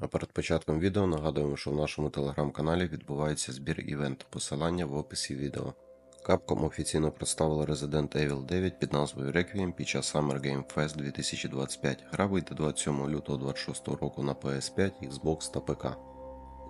А перед початком відео нагадуємо, що в нашому телеграм-каналі відбувається збір івент, посилання в описі відео. Capcom офіційно представила Resident Evil 9 під назвою Requiem під час Summer Game Fest 2025. Гра вийде 27 лютого 26 року на PS5, Xbox та ПК.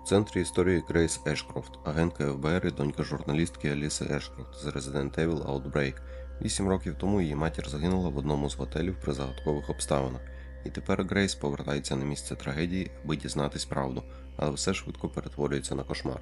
У центрі історії Грейс Ешкрофт, агентка ФБР і донька журналістки Аліси Ешкрофт з Resident Evil Outbreak. Вісім років тому її матір загинула в одному з готелів при загадкових обставинах. І тепер Грейс повертається на місце трагедії, аби дізнатись правду, але все швидко перетворюється на кошмар.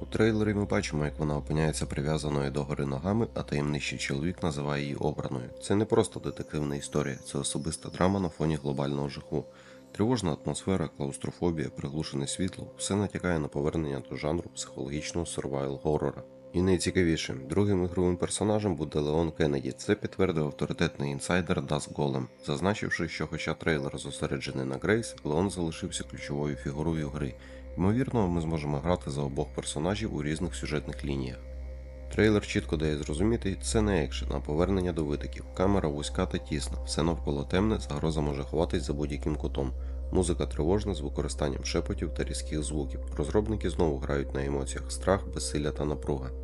У трейлері ми бачимо, як вона опиняється прив'язаною до гори ногами, а таємничий чоловік називає її обраною. Це не просто детективна історія, це особиста драма на фоні глобального жаху. Тривожна атмосфера, клаустрофобія, приглушене світло все натякає на повернення до жанру психологічного survival горора. І найцікавіше, другим ігровим персонажем буде Леон Кеннеді. Це підтвердив авторитетний інсайдер Дас Голем, зазначивши, що хоча трейлер зосереджений на Грейс, Леон залишився ключовою фігурою гри. Ймовірно, ми зможемо грати за обох персонажів у різних сюжетних лініях. Трейлер чітко дає зрозуміти, це не екшен, а повернення до витоків. Камера вузька та тісна, все навколо темне, загроза може ховатись за будь-яким кутом. Музика тривожна з використанням шепотів та різких звуків. Розробники знову грають на емоціях страх, безсилля та напруга.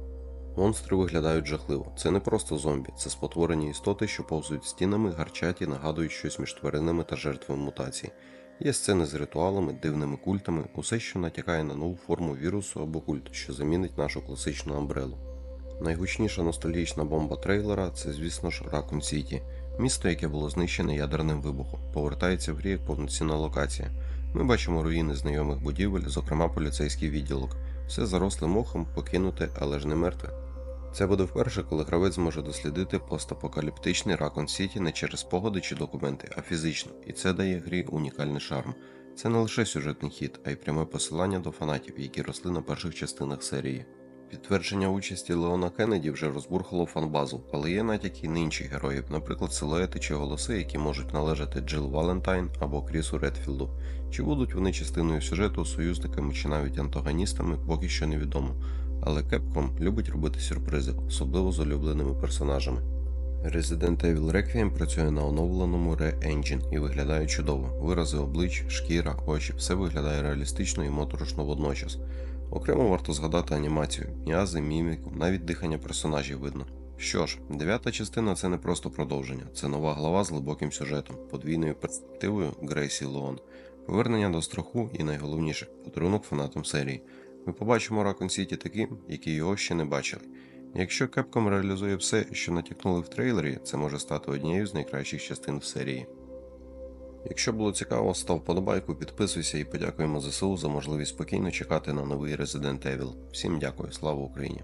Монстри виглядають жахливо. Це не просто зомбі, це спотворені істоти, що повзують стінами, гарчать і нагадують щось між тваринами та жертвами мутацій. Є сцени з ритуалами, дивними культами, усе, що натякає на нову форму вірусу або культу, що замінить нашу класичну амбрелу. Найгучніша ностальгічна бомба трейлера це, звісно ж, Ракун Сіті, місто, яке було знищене ядерним вибухом, повертається в грі як повноцінна локація. Ми бачимо руїни знайомих будівель, зокрема поліцейський відділок. Все заросле мохом, покинуте, але ж не мертве. Це буде вперше, коли гравець зможе дослідити постапокаліптичний Ракон Сіті не через спогади чи документи, а фізично, і це дає грі унікальний шарм. Це не лише сюжетний хід, а й пряме посилання до фанатів, які росли на перших частинах серії. Підтвердження участі Леона Кеннеді вже розбурхало фанбазу, але є натяки й на інших героїв, наприклад, силуети чи голоси, які можуть належати Джил Валентайн або Крісу Редфілду. Чи будуть вони частиною сюжету, союзниками чи навіть антагоністами, поки що невідомо. Але Capcom любить робити сюрпризи, особливо з улюбленими персонажами. Resident Evil Requiem працює на оновленому Re-Engine і виглядає чудово. Вирази облич, шкіра, очі, все виглядає реалістично і моторошно водночас. Окремо варто згадати анімацію, м'язи, міміку, навіть дихання персонажів видно. Що ж, дев'ята частина це не просто продовження, це нова глава з глибоким сюжетом, подвійною перспективою Грейсі Лоон, повернення до страху і найголовніше подарунок фанатам серії. Ми побачимо Raccoon City таким, які його ще не бачили. Якщо Capcom реалізує все, що натякнули в трейлері, це може стати однією з найкращих частин в серії. Якщо було цікаво, став подобайку, підписуйся і подякуємо ЗСУ за можливість спокійно чекати на новий Resident Evil. Всім дякую, слава Україні!